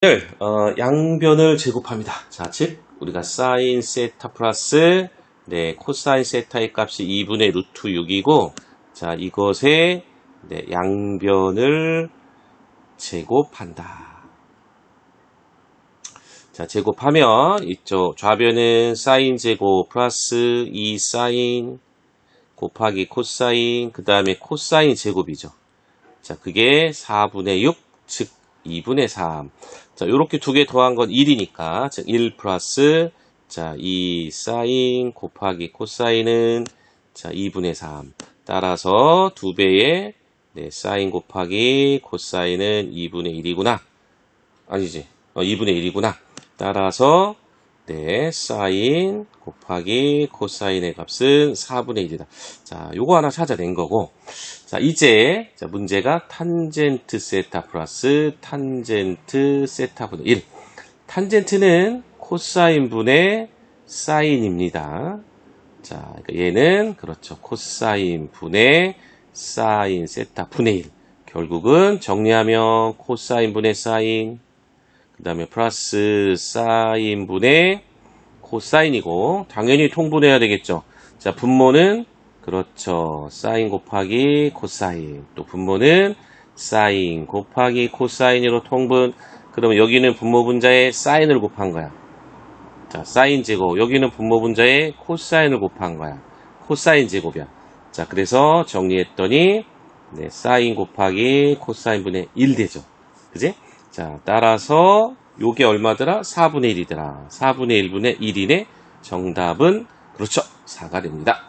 오늘 어, 양변을 제곱합니다. 자, 즉 우리가 사인 세타 플러스 네, 코사인 세타의 값이 2분의 루트 6이고 자, 이것의 네, 양변을 제곱한다. 자, 제곱하면 이쪽 좌변은 사인 제곱 플러스 2 사인 곱하기 코사인 그 다음에 코사인 제곱이죠. 자, 그게 4분의 6, 즉 2분의 3. 자, 요렇게 두 개 더한 건 1이니까, 즉, 1 플러스, 자, 2 사인 곱하기 코사인은, 자, 2분의 3. 따라서 두 배의, 네, 사인 곱하기 코사인은 2분의 1이구나. 아니지. 어, 2분의 1이구나. 따라서, 네, 사인 곱하기 코사인의 값은 4분의 1이다. 자, 요거 하나 찾아낸 거고. 자, 이제 자, 문제가 탄젠트 세타 플러스 탄젠트 세타 분의 1. 탄젠트는 코사인 분의 사인입니다. 자, 그러니까 얘는 그렇죠. 코사인 분의 사인 세타 분의 1. 결국은 정리하면 코사인 분의 사인, 그 다음에 플러스 사인 분의 코사인이고 당연히 통분해야 되겠죠. 자, 분모는 그렇죠. 사인 곱하기 코사인. 또 분모는 사인 곱하기 코사인으로 통분. 그러면 여기는 분모 분자에 사인을 곱한 거야. 자, 사인 제곱. 여기는 분모 분자에 코사인을 곱한 거야. 코사인 제곱이야. 자, 그래서 정리했더니 네, 사인 곱하기 코사인 분의 1 되죠. 그지? 자, 따라서 요게 얼마더라? 4분의 1이더라. 4분의 1분의 1이네. 정답은 그렇죠. 4가 됩니다.